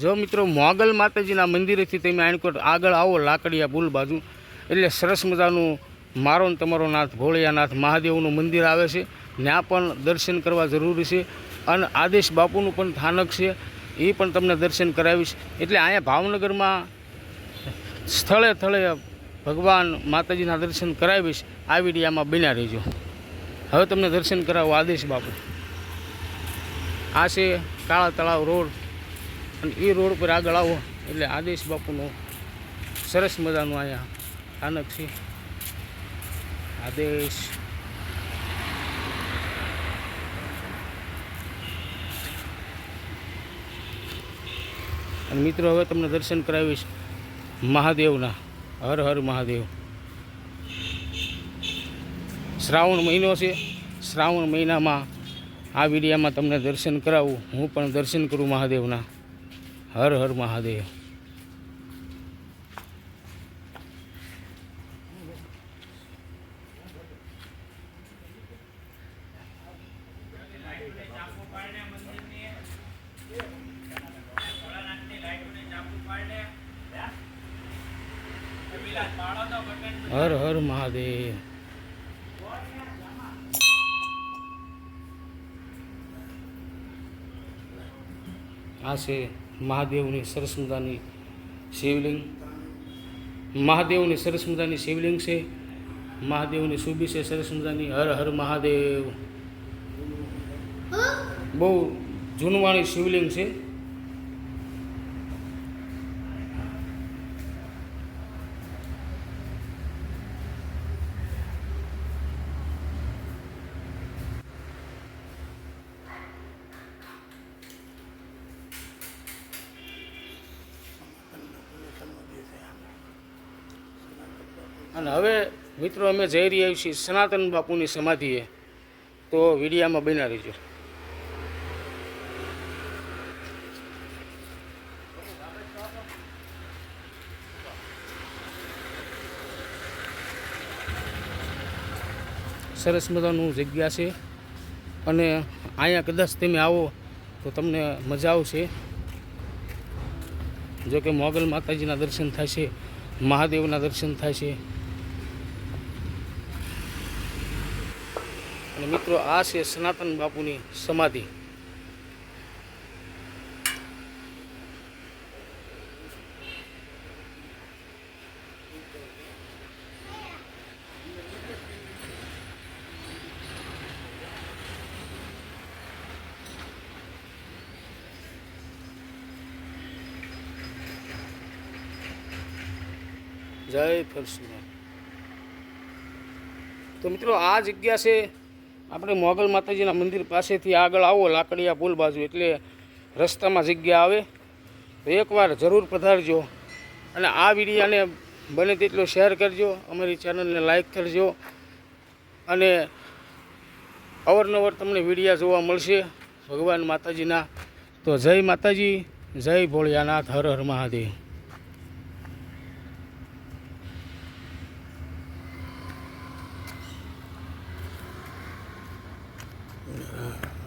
જો મિત્રો મોગલ માતાજીના મંદિરેથી તમે આણકોટ આગળ આવો લાકડીયા પુલ બાજુ, એટલે સરસ મજાનું મારો ને તમારો નાથ ભોળિયાનાથ મહાદેવનું મંદિર આવે છે. ત્યાં પણ દર્શન કરવા જરૂરી છે અને આદેશ બાપુનું પણ સ્થાનક છે, એ પણ તમને દર્શન કરાવીશ. એટલે અહીંયા ભાવનગરમાં સ્થળે સ્થળે ભગવાન માતાજીના દર્શન કરાવીશ. આ વિડીયામાં બન્યા રહેજો. હવે તમને દર્શન કરાવો આદેશ બાપુ. આ છે કાળા તળાવ રોડ. અને એ રોડ પર આગળ આવો. એટલે આદેશ બાપુનું સરસ મજાનું અહીંયા સ્થાનક છે આદેશ. અને મિત્રો, હવે તમને દર્શન કરાવીશ મહાદેવના. હર હર મહાદેવ. શ્રાવણ મહિનો છે. શ્રાવણ મહિનામાં આ વિડીયામાં તમને દર્શન કરાવું. હું પણ દર્શન કરું મહાદેવના. હર હર મહાદેવ. હર હર મહાદેવ. આ છે મહાદેવની સરસ શિવલિંગ. મહાદેવની સરસ શિવલિંગ છે. મહાદેવની સુબી છે, સરસ મજાની. હર હર મહાદેવ. બહુ જૂનવાણી શિવલિંગ છે. અને હવે મિત્રો અમે જઈ રહ્યા છીએ સનાતન બાપુની સમાધિએ. તો વિડીયામાં બના રહીજો. સરસ મજાનું જગ્યા છે. અને અહીંયા કદાચ તમે આવો તો તમને મજા આવશે. જોકે મોગલ માતાજીના દર્શન થાય છે, મહાદેવના દર્શન થાય છે. અને મિત્રો આ છે સનાતન બાપુની સમાધિ. જય ફરસુરામ તો મિત્રો આ જગ્યા છે આપણે મોગલ માતાજીના મંદિર પાસેથી આગળ આવો, લાકડીયા પુલ બાજુ, એટલે રસ્તામાં જગ્યા આવે. તો એકવાર જરૂર પધારજો અને આ વિડીયાને બને તેટલો શેર કરજો, અમારી ચેનલને લાઈક કરજો અને અવારનવાર તમને વિડીયા જોવા મળશે ભગવાન માતાજીના. તો જય માતાજી, જય ભોળિયાનાથ, હર હર મહાદેવ. Yeah.